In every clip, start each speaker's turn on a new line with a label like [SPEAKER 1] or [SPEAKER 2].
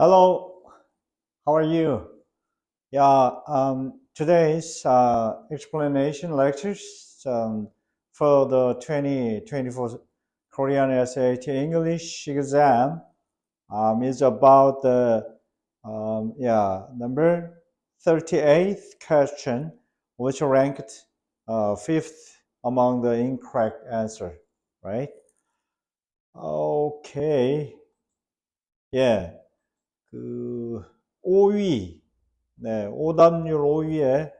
[SPEAKER 1] Hello, how are you? Yeah, um, today's uh, explanation lectures um, for the 2024 Korean SAT English exam um, is about the um, yeah number 38th question, which ranked uh, fifth among the incorrect answer, right? Okay, yeah. 그 5위, 네, 오답률 5위에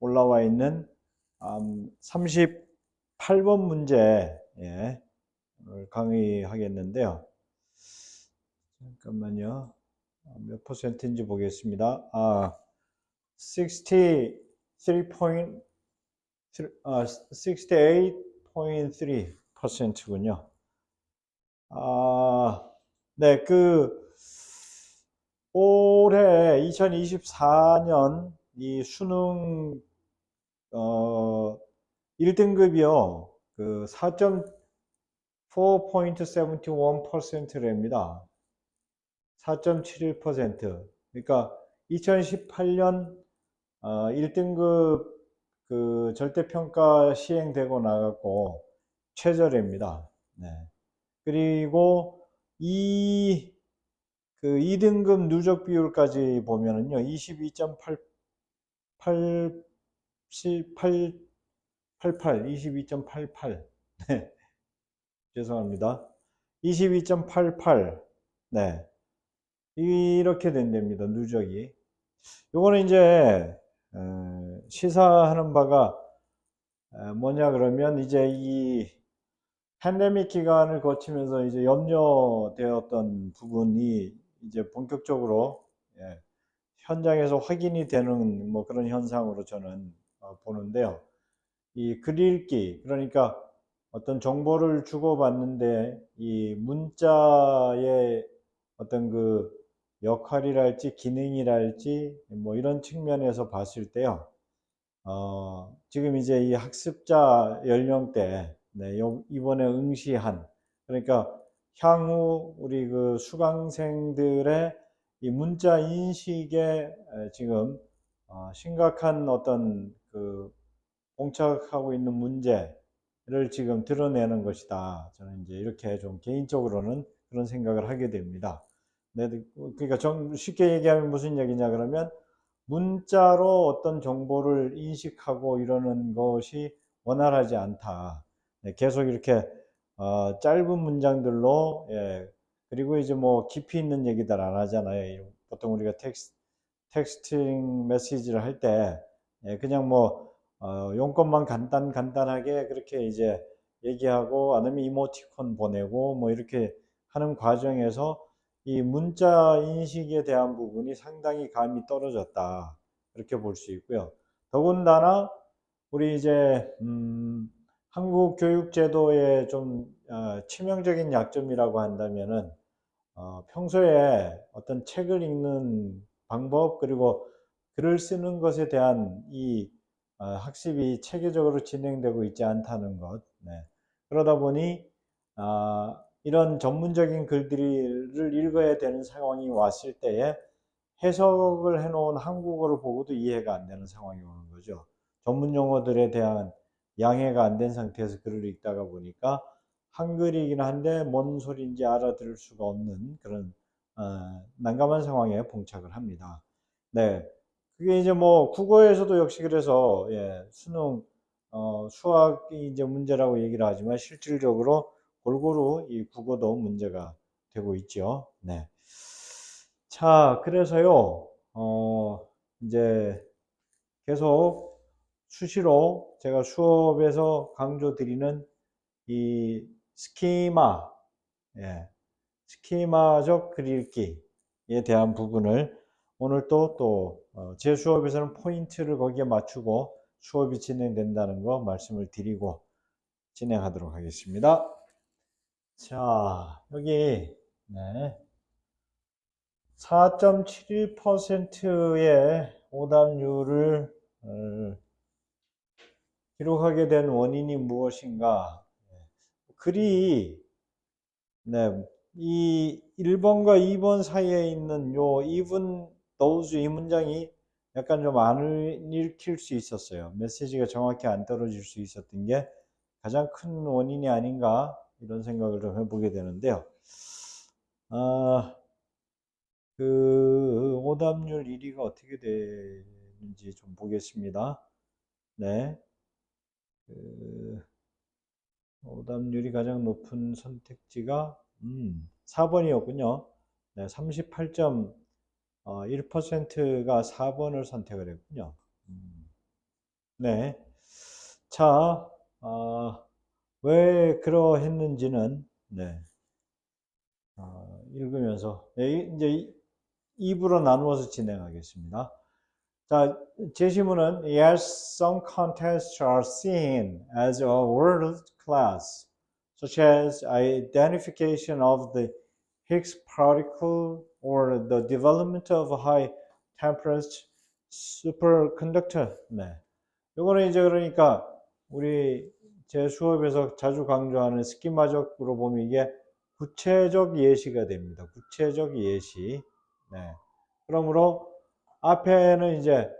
[SPEAKER 1] 올라와 있는 음, 38번 문제 예, 강의하겠는데요. 잠깐만요. 아, 몇 퍼센트인지 보겠습니다. 아, 63. 아, 68.3%군요. 아, 네, 그 올해 2024년 이 수능 어 1등급이요. 그 4.4.71%랍니다. 4.71%. 그러니까 2018년 어 1등급 그 절대평가 시행되고 나갔고 최저래입니다. 네. 그리고 이 그 2등급 누적 비율까지 보면은요, 22.8, 8, 8, 88, 22.88. 네. 죄송합니다. 22.88. 네. 이렇게 된답니다. 누적이. 요거는 이제, 어, 시사하는 바가 어, 뭐냐 그러면 이제 이 팬데믹 기간을 거치면서 이제 염려되었던 부분이 이제 본격적으로 예, 현장에서 확인이 되는 뭐 그런 현상으로 저는 어, 보는데요. 이 글읽기 그러니까 어떤 정보를 주고받는데 이 문자의 어떤 그 역할이랄지 기능이랄지 뭐 이런 측면에서 봤을 때요. 어, 지금 이제 이 학습자 연령대 네, 이번에 응시한 그러니까 향후 우리 그 수강생들의 이 문자 인식에 지금 어, 심각한 어떤 그 봉착하고 있는 문제를 지금 드러내는 것이다. 저는 이제 이렇게 좀 개인적으로는 그런 생각을 하게 됩니다. 네, 그러니까 좀 쉽게 얘기하면 무슨 얘기냐 그러면 문자로 어떤 정보를 인식하고 이러는 것이 원활하지 않다. 네, 계속 이렇게 어, 짧은 문장들로 예, 그리고 이제 뭐 깊이 있는 얘기들 안 하잖아요. 보통 우리가 텍스, 텍스팅 메시지를 할때 예, 그냥 뭐 어, 용건만 간단 간단하게 그렇게 이제 얘기하고 아니면 이모티콘 보내고 뭐 이렇게 하는 과정에서 이 문자 인식에 대한 부분이 상당히 감이 떨어졌다 이렇게 볼 수 있고요. 더군다나 우리 이제 음, 한국 교육 제도의 좀 어, 치명적인 약점이라고 한다면은 어, 평소에 어떤 책을 읽는 방법 그리고 글을 쓰는 것에 대한 이 어, 학습이 체계적으로 진행되고 있지 않다는 것. 네. 그러다 보니 아, 이런 전문적인 글들을 읽어야 되는 상황이 왔을 때에 해석을 해놓은 한국어를 보고도 이해가 안 되는 상황이 오는 거죠. 전문 용어들에 대한 양해가 안 된 상태에서 글을 읽다가 보니까 한글이긴 한데 뭔 소리인지 알아들을 수가 없는 그런 어, 난감한 상황에 봉착을 합니다. 네, 그게 이제 뭐 국어에서도 역시 그래서 예, 수능 어, 수학이 이제 문제라고 얘기를 하지만 실질적으로 골고루 이 국어도 문제가 되고 있죠. 네. 자, 그래서요, 어, 이제 계속 수시로 제가 수업에서 강조 드리는 이 스키마, 예, 스키마적 글읽기에 대한 부분을 오늘 또 또제 어, 수업에서는 포인트를 거기에 맞추고 수업이 진행된다는 거 말씀을 드리고 진행하도록 하겠습니다. 자, 여기 네. 4.71%의 오답률을 어, 기록하게 된 원인이 무엇인가? 글이 네, 이 1번과 2번 사이에 있는 요 even those 이 문장이 약간 좀 안 읽힐 수 있었어요. 메시지가 정확히 안 떨어질 수 있었던 게 가장 큰 원인이 아닌가 이런 생각을 좀 해보게 되는데요. 아, 그 오답률 1위가 어떻게 되는지 좀 보겠습니다. 네. 그 오답률이 가장 높은 선택지가 음, 4번이었군요. 네, 38.1%가 4번을 선택을 했군요. 음, 네. 자, 아, 왜 그러했는지는 네. 아, 읽으면서 네, 이제 2부로 나누어서 진행하겠습니다. 자, 제시문은 Yes, some contests are seen as a world class, such as identification of the Higgs particle or the development of high temperature superconductor. 네. 요거는 이제 그러니까 우리 제 수업에서 자주 강조하는 스키마적으로 보면 이게 구체적 예시가 됩니다. 구체적 예시. 네. 그러므로 앞에는 이제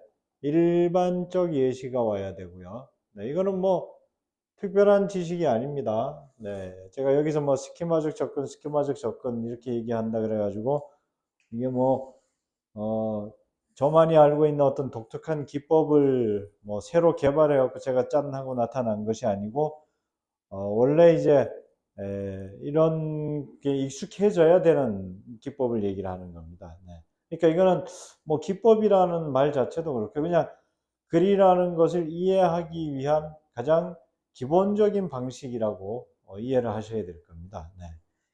[SPEAKER 1] 일반적 예시가 와야 되고요. 네, 이거는 뭐 특별한 지식이 아닙니다. 네, 제가 여기서 뭐 스키마적 접근, 스키마적 접근 이렇게 얘기한다 그래가지고 이게 뭐 어, 저만이 알고 있는 어떤 독특한 기법을 뭐 새로 개발해갖고 제가 짠 하고 나타난 것이 아니고 어, 원래 이제 에, 이런 게 익숙해져야 되는 기법을 얘기를 하는 겁니다. 네. 그러니까 이거는 뭐 기법이라는 말 자체도 그렇고 그냥 글이라는 것을 이해하기 위한 가장 기본적인 방식이라고 어, 이해를 하셔야 될 겁니다. 네.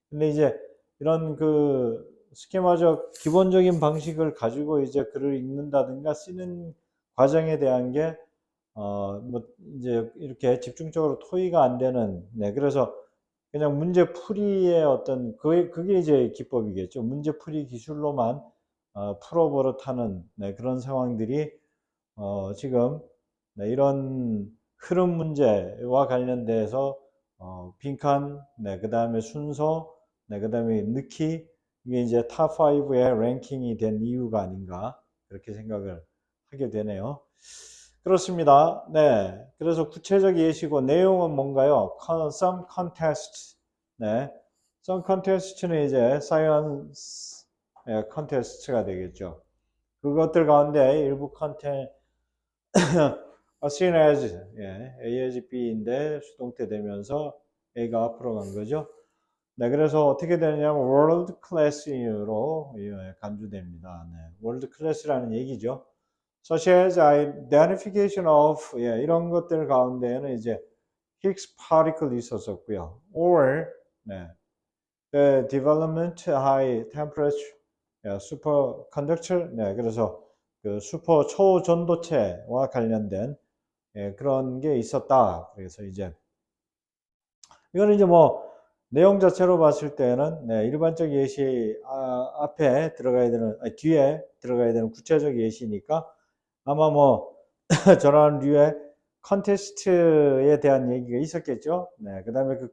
[SPEAKER 1] 근데 이제 이런 그 스케마적 기본적인 방식을 가지고 이제 글을 읽는다든가 쓰는 과정에 대한 게 어, 뭐, 이제 이렇게 집중적으로 토의가 안 되는, 네, 그래서 그냥 문제 풀이의 어떤, 그게, 그게 이제 기법이겠죠. 문제 풀이 기술로만 어, 풀어버릇하는 네, 그런 상황들이 어, 지금 네, 이런 흐름 문제와 관련돼서 어, 빈칸, 네, 그 다음에 순서, 네, 그 다음에 넣기 이게 이제 탑5의 랭킹이 된 이유가 아닌가 그렇게 생각을 하게 되네요. 그렇습니다. 네, 그래서 구체적 예시고 내용은 뭔가요? Some contest. 네, some contest는 이제 예, 컨테스트가 되겠죠. 그것들 가운데 일부 컨텐 seen as 예, A as B인데 수동태 되면서 A가 앞으로 간 거죠. 네, 그래서 어떻게 되냐면 world class로 예, 간주됩니다. 네, world class라는 얘기죠. such as identification of 예, 이런 것들 가운데에는 이제 Higgs particle 있었었고요. or 네, the development high temperature 슈퍼 컨덕터, 네, 그래서 그 슈퍼 초전도체와 관련된 예, 그런 게 있었다. 그래서 이제 이거는 이제 뭐 내용 자체로 봤을 때는 네, 일반적 예시 아, 앞에 들어가야 되는 아니, 뒤에 들어가야 되는 구체적 예시니까 아마 뭐 저런 류의 컨테스트에 대한 얘기가 있었겠죠. 네, 그 다음에 그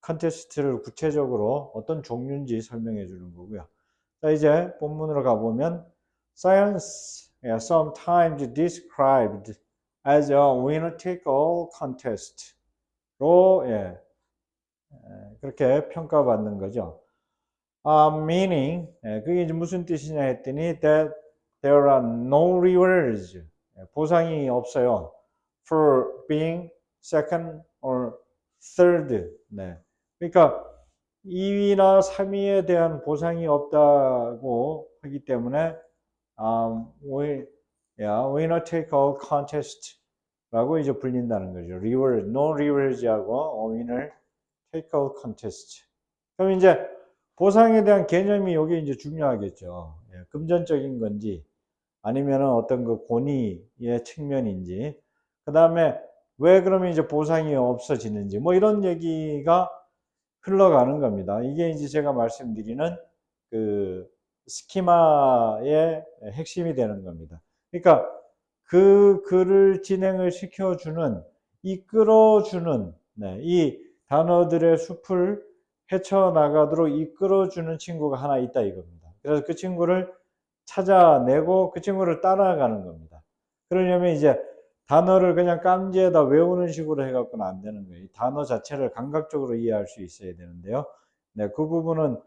[SPEAKER 1] 컨테스트를 구체적으로 어떤 종류인지 설명해 주는 거고요. 자, 이제 본문으로 가보면 Science is sometimes described as a winner-take-all contest로 예, 그렇게 평가받는 거죠. Uh, meaning 예, 그게 이제 무슨 뜻이냐 했더니 that there are no rewards 예, 보상이 없어요. for being second or third. 네. 그러니까 2위나 3위에 대한 보상이 없다고 하기 때문에 um, we, yeah, winner take all contest라고 이제 불린다는 거죠. reward, no rewards하고 winner take all contest. 그럼 이제 보상에 대한 개념이 여기 이제 중요하겠죠. 예, 금전적인 건지 아니면 어떤 그 권위의 측면인지 그 다음에 왜 그러면 이제 보상이 없어지는지 뭐 이런 얘기가 흘러가는 겁니다. 이게 이제 제가 말씀드리는 그 스키마의 핵심이 되는 겁니다. 그러니까 그 글을 진행을 시켜주는, 이끌어주는, 네, 이 단어들의 숲을 헤쳐나가도록 이끌어주는 친구가 하나 있다 이겁니다. 그래서 그 친구를 찾아내고 그 친구를 따라가는 겁니다. 그러려면 이제 단어를 그냥 깜지에다 외우는 식으로 해갖고는 안 되는 거예요. 이 단어 자체를 감각적으로 이해할 수 있어야 되는데요. 네, 그 부분은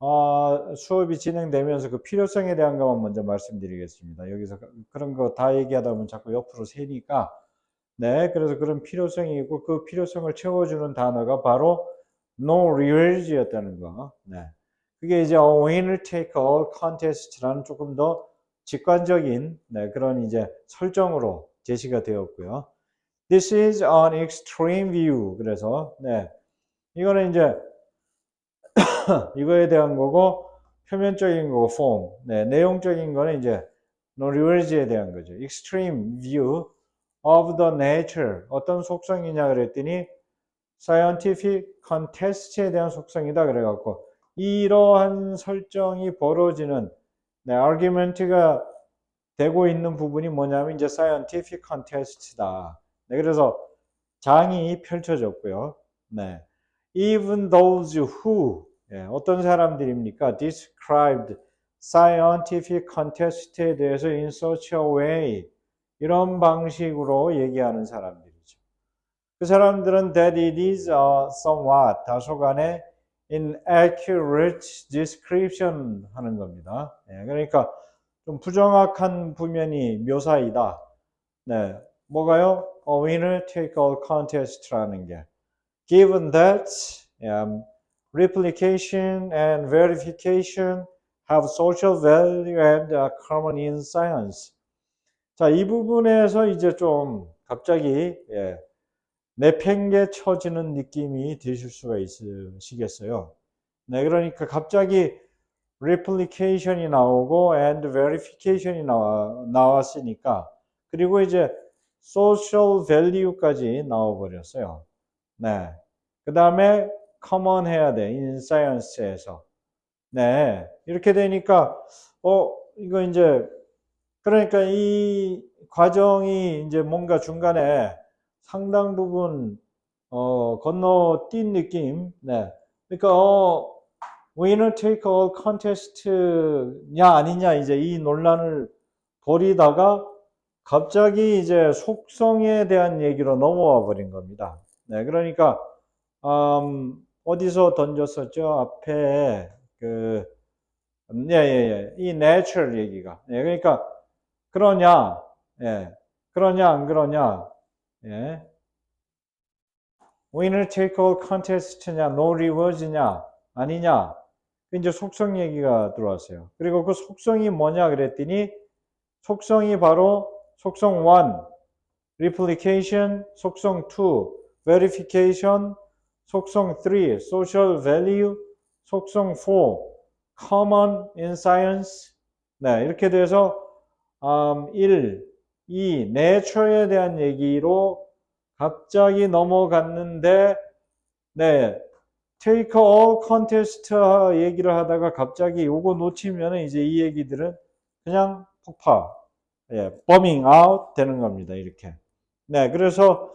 [SPEAKER 1] 어, 수업이 진행되면서 그 필요성에 대한 것만 먼저 말씀드리겠습니다. 여기서 그런 거 다 얘기하다 보면 자꾸 옆으로 새니까 네, 그래서 그런 필요성이 있고 그 필요성을 채워주는 단어가 바로 no rewards였다는 거. 네. 그게 이제 어, winner take all contest라는 조금 더 직관적인 네, 그런 이제 설정으로 제시가 되었고요. This is an extreme view. 그래서 네, 이거는 이제 이거에 대한 거고 표면적인 거고 form. 네, 내용적인 거는 이제 rewards에 대한 거죠. Extreme view of the nature. 어떤 속성이냐 그랬더니 scientific contest에 대한 속성이다 그래 갖고 이러한 설정이 벌어지는 네, argument가 되고 있는 부분이 뭐냐면 이제 scientific contest다. 네, 그래서 장이 펼쳐졌고요. 네. Even those who 예, 어떤 사람들입니까? described scientific contest에 대해서 in such a way 이런 방식으로 얘기하는 사람들이죠. 그 사람들은 that it is a somewhat 다소간의 inaccurate description 하는 겁니다. 예, 그러니까 좀 부정확한 부면이 묘사이다. 네, 뭐가요? A winner take all contest라는 게 given that um, replication and verification have social value and are common in science. 자, 이 부분에서 이제 좀 갑자기 예, 내팽개쳐지는 느낌이 드실 수가 있으시겠어요. 네, 그러니까 갑자기 replication이 나오고 and verification이 나와, 나왔으니까 그리고 이제 social value까지 나와 버렸어요. 네. 그 다음에 common 해야 돼. in science에서. 네. 이렇게 되니까, 어, 이거 이제, 그러니까 이 과정이 이제 뭔가 중간에 상당 부분, 어, 건너뛴 느낌. 네. 그러니까, 어, winner take all contest냐 아니냐 이제 이 논란을 벌이다가 갑자기 이제 속성에 대한 얘기로 넘어와 버린 겁니다. 네, 그러니까 음, 어디서 던졌었죠? 앞에 그 예, 예, 예. 이 natural 얘기가. 예, 그러니까 그러냐? 예. 그러냐 안 그러냐? 예. winner take all contest냐, no rewards냐, 아니냐? 그 이제 속성 얘기가 들어왔어요. 그리고 그 속성이 뭐냐 그랬더니 속성이 바로 속성 1, replication, 속성 2, verification, 속성 3, social value, 속성 4, common in science. 네, 이렇게 돼서 음, 1, 2, nature에 대한 얘기로 갑자기 넘어갔는데 네, take all contest 얘기를 하다가 갑자기 요거 놓치면 이제 이 얘기들은 그냥 폭파, 예, bombing out 되는 겁니다. 이렇게. 네, 그래서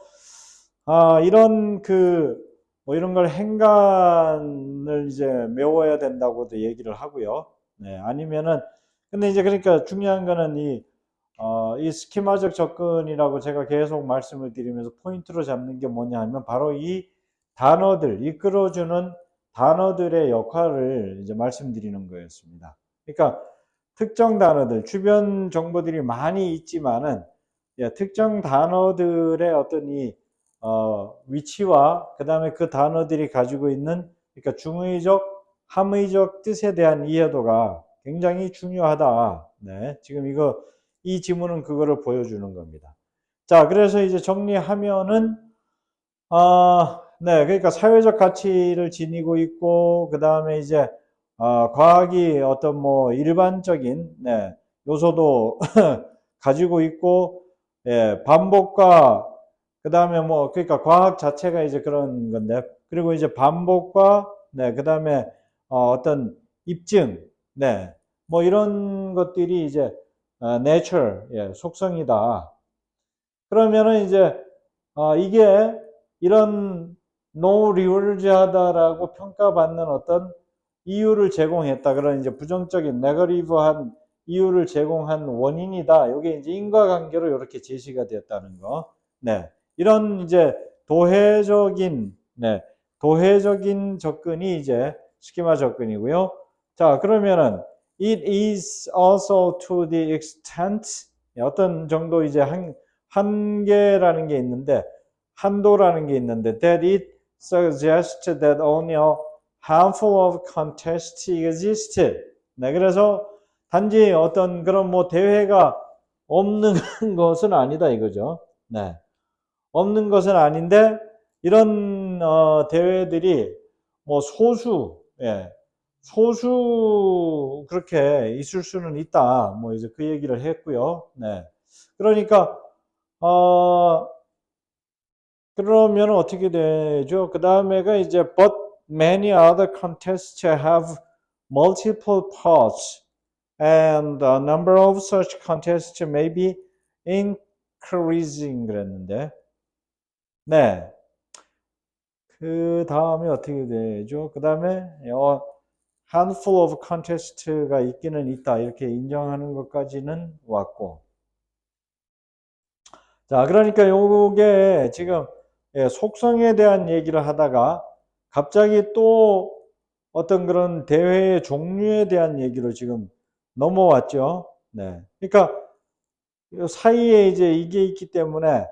[SPEAKER 1] 아, 이런 그, 뭐 이런 걸 행간을 이제 메워야 된다고도 얘기를 하고요. 네, 아니면은, 근데 이제 그러니까 중요한 거는 이, 어, 이 스키마적 접근이라고 제가 계속 말씀을 드리면서 포인트로 잡는 게 뭐냐 하면 바로 이 단어들, 이끌어주는 단어들의 역할을 이제 말씀드리는 거였습니다. 그러니까 특정 단어들, 주변 정보들이 많이 있지만은, 예, 특정 단어들의 어떤 이 어, 위치와 그 다음에 그 단어들이 가지고 있는 그러니까 중의적, 함의적 뜻에 대한 이해도가 굉장히 중요하다. 네, 지금 이거 이 지문은 그거를 보여주는 겁니다. 자, 그래서 이제 정리하면은 아, 네, 그러니까 사회적 가치를 지니고 있고 그 다음에 이제 어, 과학이 어떤 뭐 일반적인 네, 요소도 가지고 있고 예, 반복과 그 다음에 뭐, 그러니까 과학 자체가 이제 그런 건데, 그리고 이제 반복과, 네, 그 다음에 어, 떤 입증, 네, 뭐 이런 것들이 이제 어, nature, 예, 속성이다. 그러면은 이제 어, 이게 이런 노리얼즈하다라고 평가받는 어떤 이유를 제공했다. 그런 이제 부정적인 네거티브한 이유를 제공한 원인이다. 이게 이제 인과관계로 이렇게 제시가 되었다는 거. 네. 이런 이제 도해적인 네. 도해적인 접근이 이제 스키마 접근이고요. 자, 그러면은 it is also to the extent 어떤 정도 이제 한 한계라는 게 있는데 한도라는 게 있는데 that it suggests that only a handful of contests exist. 네, 그래서 단지 어떤 그런 뭐 대회가 없는 것은 아니다 이거죠. 네. 없는 것은 아닌데 이런 어, 대회들이 뭐 소수, 예, 소수 그렇게 있을 수는 있다. 뭐 이제 그 얘기를 했고요. 네. 그러니까 어 그러면 어떻게 되죠? 그 다음에가 이제 but many other contests have multiple parts and the number of such contests may be increasing 그랬는데 네. 그 다음에 어떻게 되죠? 그 다음에 어, handful of contest가 있기는 있다 이렇게 인정하는 것까지는 왔고 자 그러니까 요게 지금 예, 속성에 대한 얘기를 하다가 갑자기 또 어떤 그런 대회의 종류에 대한 얘기로 지금 넘어왔죠. 네. 그러니까 사이에 이제 이게 있기 때문에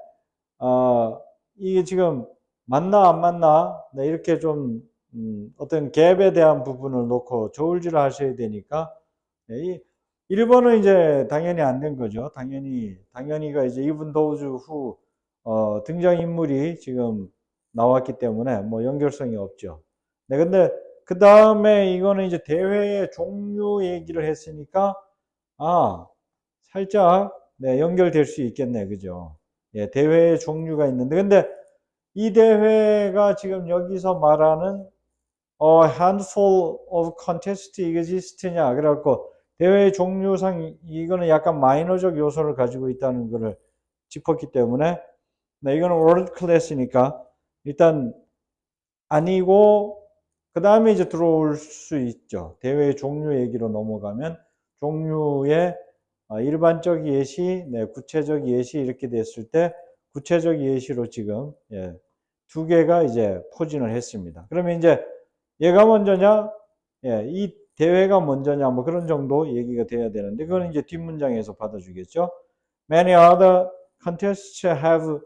[SPEAKER 1] 어, 이게 지금 맞나 안 맞나 네, 이렇게 좀 음, 어떤 갭에 대한 부분을 놓고 저울질을 하셔야 되니까 네, 이 1번은 이제 당연히 안 된 거죠. 당연히 당연히가 이제 이분 도우즈 후 어, 등장 인물이 지금 나왔기 때문에 뭐 연결성이 없죠. 네, 근데 그 다음에 이거는 이제 대회의 종류 얘기를 했으니까 아 살짝 네, 연결될 수 있겠네, 그죠? 예, 대회의 종류가 있는데 근데 이 대회가 지금 여기서 말하는 어, handful of contest exist냐 그래갖고 대회 종류상 이거는 약간 마이너적 요소를 가지고 있다는 것을 짚었기 때문에 네, 이거는 월드 클래스니까 일단 아니고 그 다음에 이제 들어올 수 있죠. 대회 종류 얘기로 넘어가면 종류의 어, 일반적 예시, 네, 구체적 예시 이렇게 됐을 때 구체적 예시로 지금 예, 두 개가 이제 포진을 했습니다. 그러면 이제 얘가 먼저냐, 예, 이 대회가 먼저냐, 뭐 그런 정도 얘기가 돼야 되는데 그거는 이제 뒷문장에서 받아주겠죠. Many other contests have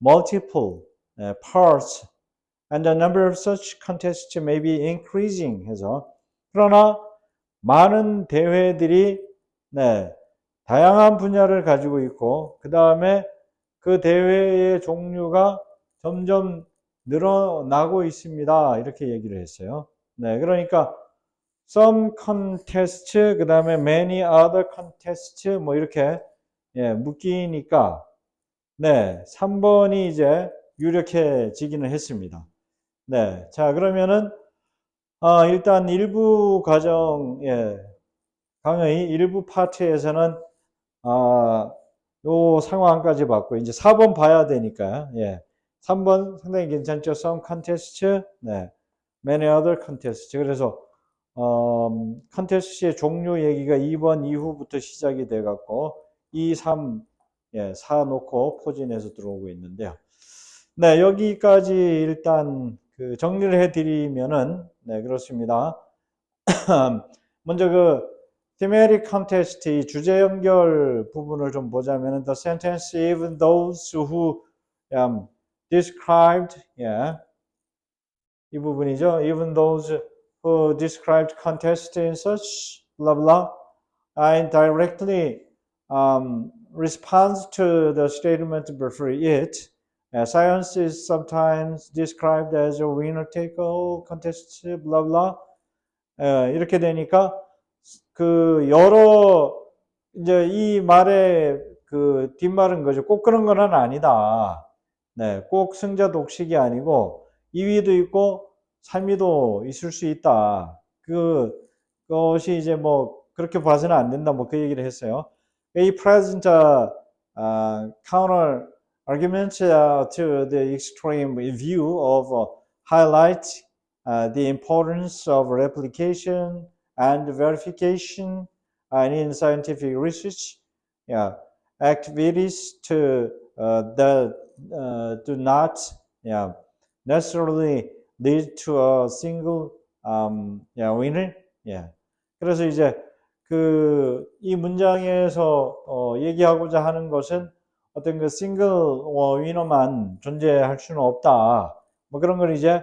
[SPEAKER 1] multiple uh, parts and the number of such contests may be increasing 해서 그러나 많은 대회들이 네, 다양한 분야를 가지고 있고 그 다음에 그 대회의 종류가 점점 늘어나고 있습니다. 이렇게 얘기를 했어요. 네, 그러니까 some contest 그 다음에 many other contest 뭐 이렇게 예, 묶이니까 네, 3번이 이제 유력해지기는 했습니다. 네, 자 그러면은 아, 일단 일부 과정 예, 강의 일부 파트에서는 아, 요 상황까지 봤고 이제 4번 봐야 되니까 예. 3번 상당히 괜찮죠. Some contest, 네. Many other contest. 그래서 어, 컨테스트의 종류 얘기가 2번 이후부터 시작이 돼 갖고 2, 3, 예, 4 놓고 포진해서 들어오고 있는데요. 네, 여기까지 일단 그 정리를 해 드리면은 네, 그렇습니다. 먼저 그 thematic contest 이 주제 연결 부분을 좀 보자면은 the sentence even those who um, described yeah 이 부분이죠. even those who described contest in such blah blah and directly um, responds to the statement before it. Uh, science is sometimes described as a winner take all contest blah blah 어, 이렇게 되니까 그 여러 이제 이 말의 그 뒷말은 거죠. 꼭 그런 건 아니다. 네, 꼭 승자 독식이 아니고 2위도 있고 3위도 있을 수 있다. 그 것이 이제 뭐 그렇게 봐서는 안 된다. 뭐 그 얘기를 했어요. 이 present uh, counter arguments uh, to the extreme view of uh, highlight uh, the importance of replication and verification and in scientific research. Yeah, activities to uh, that uh, do not yeah, necessarily lead to a single um, yeah, winner. Yeah. 그래서 이제 그 이 문장에서 어, 얘기하고자 하는 것은 어떤 그 싱글 위너만 존재할 수는 없다. 뭐 그런 걸 이제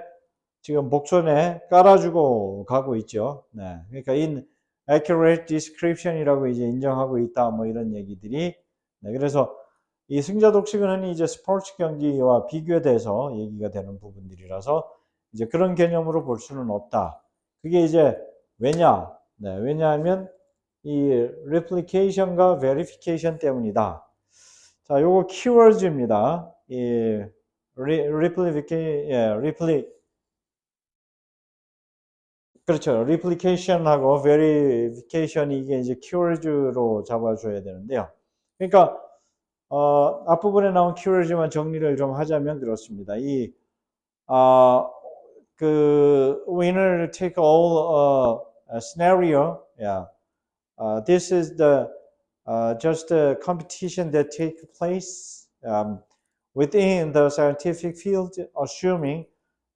[SPEAKER 1] 지금 복선에 깔아주고 가고 있죠. 네. 그러니까 in accurate description이라고 이제 인정하고 있다. 뭐 이런 얘기들이. 네. 그래서 이 승자 독식은 흔히 이제 스포츠 경기와 비교돼서 얘기가 되는 부분들이라서 이제 그런 개념으로 볼 수는 없다. 그게 이제 왜냐? 네. 왜냐하면 이 replication과 verification 때문이다. 자, 요거 keywords입니다. 이 replication, 예, repli, 그렇죠. replication하고 verification이 이게 이제 keywords로 잡아줘야 되는데요. 그러니까 어, 앞부분에 나온 keywords만 정리를 좀 하자면 그렇습니다. 이 어, 그 winner take all uh, scenario, yeah. Uh, this is the uh, just a competition that take place um, within the scientific field, assuming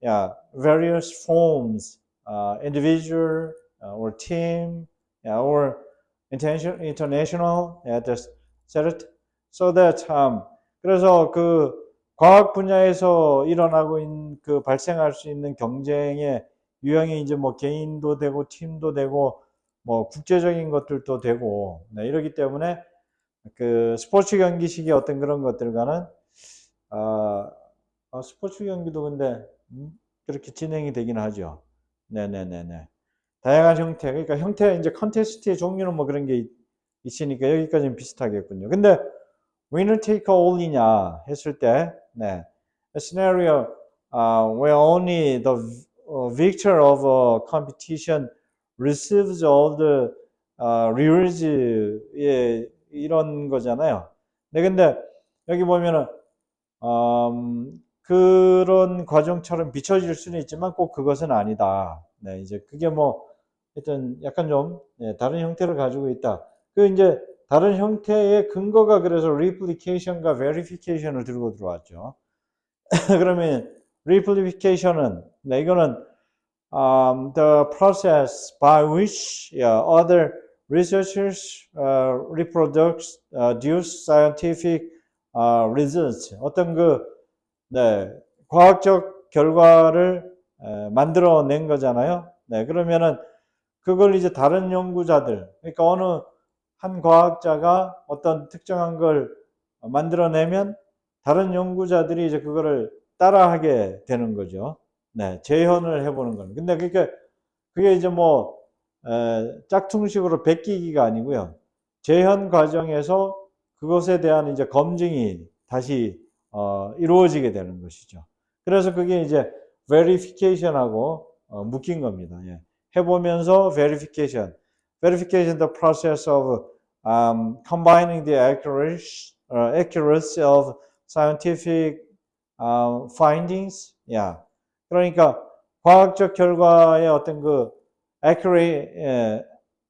[SPEAKER 1] yeah, various forms, uh, individual uh, or team yeah, or international, international, yeah, set so that um, 그래서 그 과학 분야에서 일어나고 있는 그 발생할 수 있는 경쟁의 유형이 이제 뭐 개인도 되고 팀도 되고 뭐 국제적인 것들도 되고 네, 이러기 때문에 그 스포츠 경기식의 어떤 그런 것들과는 어, 어, 스포츠 경기도 근데 음, 그렇게 진행이 되긴 하죠. 네네네네. 다양한 형태 그러니까 형태 이제 컨테스트의 종류는 뭐 그런 게 있, 있으니까 여기까지는 비슷하겠군요. 근데 winner take all이냐 했을 때 네. A scenario uh, where only the victor of a competition receives all the uh, rewards 예, 이런 거잖아요. 네, 근데 여기 보면은 음, 그런 과정처럼 비춰질 수는 있지만 꼭 그것은 아니다. 네, 이제 그게 뭐 하여튼 약간 좀 네, 다른 형태를 가지고 있다. 그 이제 다른 형태의 근거가 그래서 replication과 verification을 들고 들어왔죠. 그러면 replication은 네, 이거는 um, the process by which yeah, other researchers uh, reproduce uh, scientific uh, results. 어떤 그 네, 과학적 결과를 에, 만들어낸 거잖아요. 네, 그러면은 그걸 이제 다른 연구자들, 그러니까 어느 한 과학자가 어떤 특정한 걸 만들어내면 다른 연구자들이 이제 그거를 따라하게 되는 거죠. 네, 재현을 해보는 겁니다. 근데 그게, 그게 이제 뭐, 에, 짝퉁식으로 베끼기가 아니고요. 재현 과정에서 그것에 대한 이제 검증이 다시, 어, 이루어지게 되는 것이죠. 그래서 그게 이제 verification하고 어, 묶인 겁니다. 예. 해보면서 verification. verification the process of um, combining the accuracy, uh, accuracy of scientific uh, findings. Yeah. 그러니까 과학적 결과의 어떤 그 accuracy, 예,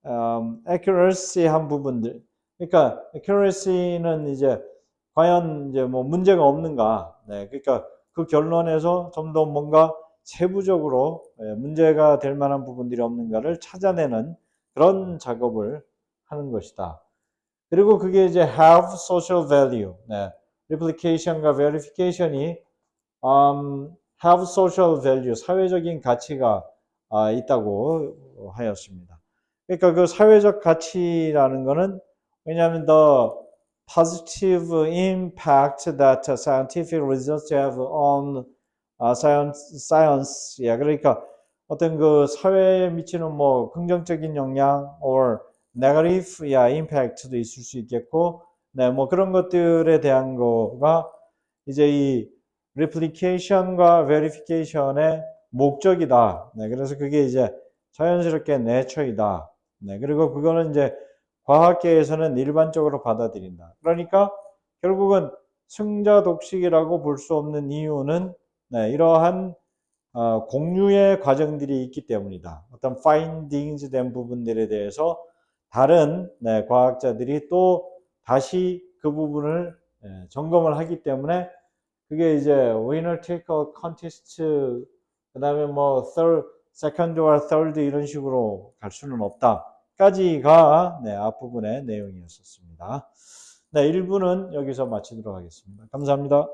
[SPEAKER 1] um, accuracy 한 부분들. 그러니까 accuracy는 이제 과연 이제 뭐 문제가 없는가. 네. 그러니까 그 결론에서 좀 더 뭔가 세부적으로 예, 문제가 될 만한 부분들이 없는가를 찾아내는 그런 작업을 하는 것이다. 그리고 그게 이제 have social value. 네. replication과 verification이 um, have social value, 사회적인 가치가 아, 있다고 하였습니다. 그러니까 그 사회적 가치라는 것은 왜냐하면 the positive impact that scientific results have on uh, science. 예, 그러니까 어떤 그 사회에 미치는 뭐 긍정적인 영향 or negative 야 impact도 있을 수 있겠고 네, 뭐 그런 것들에 대한 거가 이제 이 replication과 verification의 목적이다. 네, 그래서 그게 이제 자연스럽게 내처이다. 네, 그리고 그거는 이제 과학계에서는 일반적으로 받아들인다. 그러니까 결국은 승자 독식이라고 볼 수 없는 이유는 네, 이러한 어, 공유의 과정들이 있기 때문이다. 어떤 findings 된 부분들에 대해서 다른 네, 과학자들이 또 다시 그 부분을 예, 점검을 하기 때문에 그게 이제 winner take a contest 그다음에 뭐 third, second or third 이런 식으로 갈 수는 없다까지가 네, 앞부분의 내용이었습니다. 네, 1부는 여기서 마치도록 하겠습니다. 감사합니다.